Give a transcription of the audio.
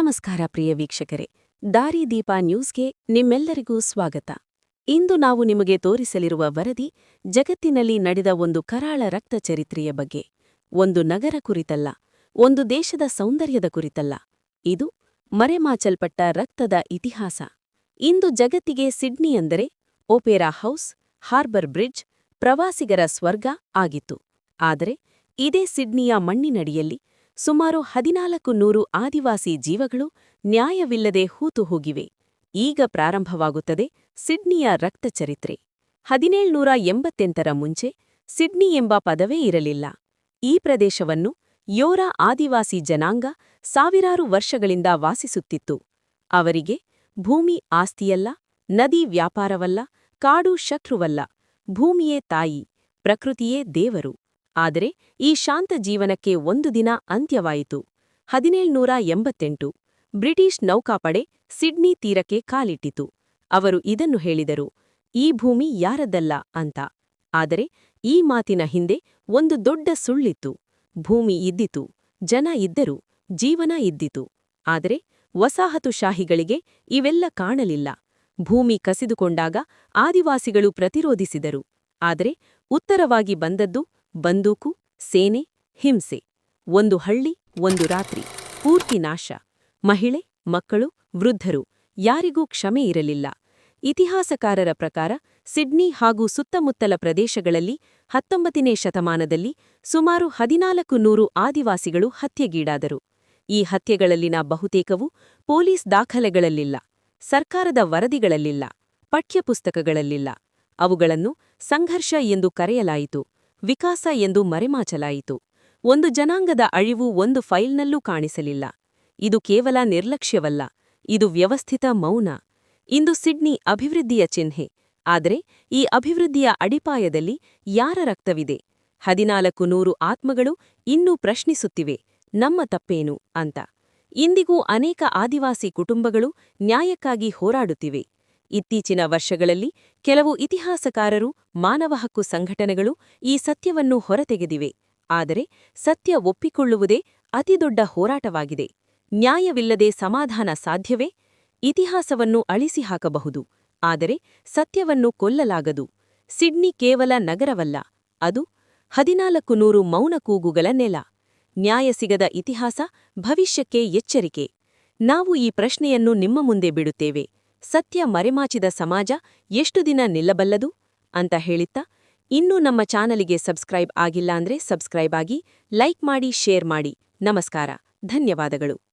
ನಮಸ್ಕಾರ ಪ್ರಿಯ ವೀಕ್ಷಕರೇ. ದಾರಿದೀಪ ನ್ಯೂಸ್ಗೆ ನಿಮ್ಮೆಲ್ಲರಿಗೂ ಸ್ವಾಗತ. ಇಂದು ನಾವು ನಿಮಗೆ ತೋರಿಸಲಿರುವ ವರದಿ, ಜಗತ್ತಿನಲ್ಲಿ ನಡೆದ ಒಂದು ಕರಾಳ ರಕ್ತ ಚರಿತ್ರೆಯ ಬಗ್ಗೆ. ಒಂದು ನಗರ ಕುರಿತಲ್ಲ, ಒಂದು ದೇಶದ ಸೌಂದರ್ಯದ ಕುರಿತಲ್ಲ. ಇದು ಮರೆಮಾಚಲ್ಪಟ್ಟ ರಕ್ತದ ಇತಿಹಾಸ. ಇಂದು ಜಗತ್ತಿಗೆ ಸಿಡ್ನಿ ಅಂದರೆ ಒಪೇರಾ ಹೌಸ್, ಹಾರ್ಬರ್ ಬ್ರಿಡ್ಜ್, ಪ್ರವಾಸಿಗರ ಸ್ವರ್ಗ ಆಗಿತ್ತು. ಆದರೆ ಇದೇ ಸಿಡ್ನಿಯ ಮಣ್ಣಿನಡಿಯಲ್ಲಿ ಸುಮಾರು ಹದಿನಾಲ್ಕು ನೂರು ಆದಿವಾಸಿ ಜೀವಗಳು ನ್ಯಾಯವಿಲ್ಲದೆ ಹೂತು ಹೋಗಿವೆ. ಈಗ ಪ್ರಾರಂಭವಾಗುತ್ತದೆ ಸಿಡ್ನಿಯ ರಕ್ತಚರಿತ್ರೆ ಹದಿನೇಳ್ನೂರ ಎಂಬತ್ತೆಂಟರ ಮುಂಚೆ ಸಿಡ್ನಿ ಎಂಬ ಪದವೇ ಇರಲಿಲ್ಲ. ಈ ಪ್ರದೇಶವನ್ನು ಯೋರಾ ಆದಿವಾಸಿ ಜನಾಂಗ ಸಾವಿರಾರು ವರ್ಷಗಳಿಂದ ವಾಸಿಸುತ್ತಿತ್ತು. ಅವರಿಗೆ ಭೂಮಿ ಆಸ್ತಿಯಲ್ಲ, ನದಿ ವ್ಯಾಪಾರವಲ್ಲ, ಕಾಡು ಶತ್ರುವಲ್ಲ, ಭೂಮಿಯೇ ತಾಯಿ, ಪ್ರಕೃತಿಯೇ ದೇವರು. ಆದರೆ ಈ ಶಾಂತ ಜೀವನಕ್ಕೆ ಒಂದು ದಿನ ಅಂತ್ಯವಾಯಿತು. ಹದಿನೇಳ್ನೂರ ಎಂಬತ್ತೆಂಟು ಬ್ರಿಟಿಷ್ ನೌಕಾಪಡೆ ಸಿಡ್ನಿ ತೀರಕ್ಕೆ ಕಾಲಿಟ್ಟಿತು. ಅವರು ಇದನ್ನು ಹೇಳಿದರು, ಈ ಭೂಮಿ ಯಾರದ್ದಲ್ಲ ಅಂತ. ಆದರೆ ಈ ಮಾತಿನ ಹಿಂದೆ ಒಂದು ದೊಡ್ಡ ಸುಳ್ಳಿತ್ತು. ಭೂಮಿ ಇದ್ದಿತು, ಜನ ಇದ್ದರು, ಜೀವನ ಇದ್ದಿತು. ಆದರೆ ವಸಾಹತುಶಾಹಿಗಳಿಗೆ ಇವೆಲ್ಲ ಕಾಣಲಿಲ್ಲ. ಭೂಮಿ ಕಸಿದುಕೊಂಡಾಗ ಆದಿವಾಸಿಗಳು ಪ್ರತಿರೋಧಿಸಿದರು. ಆದರೆ ಉತ್ತರವಾಗಿ ಬಂದದ್ದು ಬಂದೂಕು, ಸೇನೆ, ಹಿಂಸೆ, ಒಂದು ಹಳ್ಳಿ, ಒಂದು ರಾತ್ರಿ, ಪೂರ್ತಿ ನಾಶ, ಮಹಿಳೆ, ಮಕ್ಕಳು, ವೃದ್ಧರು, ಯಾರಿಗೂ ಕ್ಷಮೆ ಇರಲಿಲ್ಲ. ಇತಿಹಾಸಕಾರರ ಪ್ರಕಾರ ಸಿಡ್ನಿ ಹಾಗೂ ಸುತ್ತಮುತ್ತಲ ಪ್ರದೇಶಗಳಲ್ಲಿ ಹತ್ತೊಂಬತ್ತನೇ ಶತಮಾನದಲ್ಲಿ ಸುಮಾರು ಹದಿನಾಲ್ಕು ನೂರು ಆದಿವಾಸಿಗಳು ಹತ್ಯೆಗೀಡಾದರು. ಈ ಹತ್ಯೆಗಳಲ್ಲಿನ ಬಹುತೇಕವು ಪೊಲೀಸ್ ದಾಖಲೆಗಳಲ್ಲಿಲ್ಲ, ಸರ್ಕಾರದ ವರದಿಗಳಲ್ಲಿಲ್ಲ, ಪಠ್ಯಪುಸ್ತಕಗಳಲ್ಲಿಲ್ಲ. ಅವುಗಳನ್ನು ಸಂಘರ್ಷ ಎಂದು ಕರೆಯಲಾಯಿತು. ವಿಕಾಸ ಎಂದು ಮರೆಮಾಚಲಾಯಿತು. ಒಂದು ಜನಾಂಗದ ಅಳಿವು ಒಂದು ಫೈಲ್ನಲ್ಲೂ ಕಾಣಿಸಲಿಲ್ಲ. ಇದು ಕೇವಲ ನಿರ್ಲಕ್ಷ್ಯವಲ್ಲ, ಇದು ವ್ಯವಸ್ಥಿತ ಮೌನ. ಇಂದು ಸಿಡ್ನಿ ಅಭಿವೃದ್ಧಿಯ ಚಿಹ್ನೆ, ಆದರೆ ಈ ಅಭಿವೃದ್ಧಿಯ ಅಡಿಪಾಯದಲ್ಲಿ ಯಾರ ರಕ್ತವಿದೆ? ಹದಿನಾಲ್ಕು ನೂರು ಆತ್ಮಗಳು ಇನ್ನೂ ಪ್ರಶ್ನಿಸುತ್ತಿವೆ, ನಮ್ಮ ತಪ್ಪೇನು ಅಂತ. ಇಂದಿಗೂ ಅನೇಕ ಆದಿವಾಸಿ ಕುಟುಂಬಗಳು ನ್ಯಾಯಕ್ಕಾಗಿ ಹೋರಾಡುತ್ತಿವೆ. ಇತ್ತೀಚಿನ ವರ್ಷಗಳಲ್ಲಿ ಕೆಲವು ಇತಿಹಾಸಕಾರರು ಮಾನವ ಹಕ್ಕು ಸಂಘಟನೆಗಳು ಈ ಸತ್ಯವನ್ನು ಹೊರತೆಗೆದಿವೆ. ಆದರೆ ಸತ್ಯ ಒಪ್ಪಿಕೊಳ್ಳುವುದೇ ಅತಿದೊಡ್ಡ ಹೋರಾಟವಾಗಿದೆ. ನ್ಯಾಯವಿಲ್ಲದೆ ಸಮಾಧಾನ ಸಾಧ್ಯವೇ? ಇತಿಹಾಸವನ್ನು ಅಳಿಸಿ ಹಾಕಬಹುದು ಆದರೆ ಸತ್ಯವನ್ನು ಕೊಲ್ಲಲಾಗದು. ಸಿಡ್ನಿ ಕೇವಲ ನಗರವಲ್ಲ, ಅದು ಹದಿನಾಲ್ಕು ನೂರು ಮೌನ ಕೂಗುಗಳ ನೆಲ. ನ್ಯಾಯ ಸಿಗದ ಇತಿಹಾಸ ಭವಿಷ್ಯಕ್ಕೆ ಎಚ್ಚರಿಕೆ. ನಾವು ಈ ಪ್ರಶ್ನೆಯನ್ನು ನಿಮ್ಮ ಮುಂದೆ ಬಿಡುತ್ತೇವೆ. ಸತ್ಯ ಮರೆಮಾಚಿದ ಸಮಾಜ ಎಷ್ಟು ದಿನ ನಿಲ್ಲಬಲ್ಲದು? ಅಂತ ಹೇಳಿತ್ತಾ, ಇನ್ನೂ ನಮ್ಮ ಚಾನಲಿಗೆ ಸಬ್ಸ್ಕ್ರೈಬ್ ಆಗಿಲ್ಲ ಅಂದ್ರೆ ಸಬ್ಸ್ಕ್ರೈಬ್ ಆಗಿ ಲೈಕ್ ಮಾಡಿ, ಶೇರ್ ಮಾಡಿ. ನಮಸ್ಕಾರ, ಧನ್ಯವಾದಗಳು.